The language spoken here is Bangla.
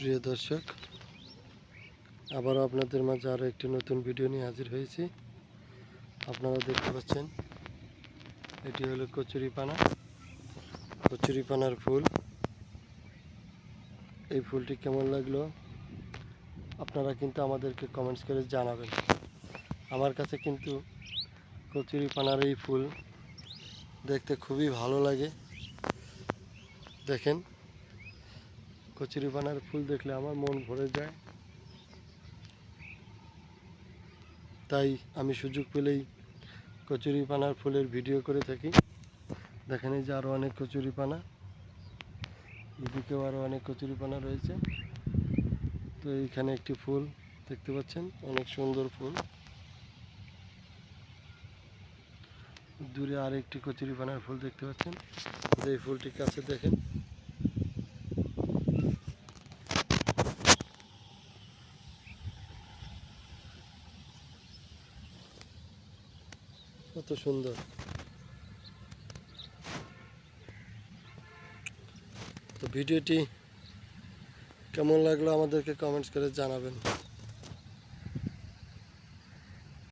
প্রিয় দর্শক, আবারও আপনাদের মাঝে আরও একটি নতুন ভিডিও নিয়ে হাজির হয়েছি। আপনারা দেখতে পাচ্ছেন, এটি হলো কচুরিপানা। কচুরিপানার ফুল। এই ফুলটি কেমন লাগল? আপনারা কিন্তু আমাদেরকে কমেন্টস করে জানাবেন। আমার কাছে কিন্তু কচুরিপানার এই ফুল দেখতে খুবই ভালো লাগে। দেখেন কচুরিপানার ফুল দেখলে আমার মন ভরে যায়। তাই আমি সুযোগ পেলেই কচুরিপানার ফুলের ভিডিও করে থাকি। দেখেন এই যে আরও অনেক কচুরিপানা। এদিকেও আরও অনেক কচুরিপানা রয়েছে। তো এইখানে একটি ফুল দেখতে পাচ্ছেন, অনেক সুন্দর ফুল। দূরে আর একটি কচুরিপানার ফুল দেখতে পাচ্ছেন। এই ফুলটির কাছে দেখেন। কত সুন্দর। তো ভিডিওটি কেমন লাগল আমাদেরকে কমেন্টস করে জানাবেন।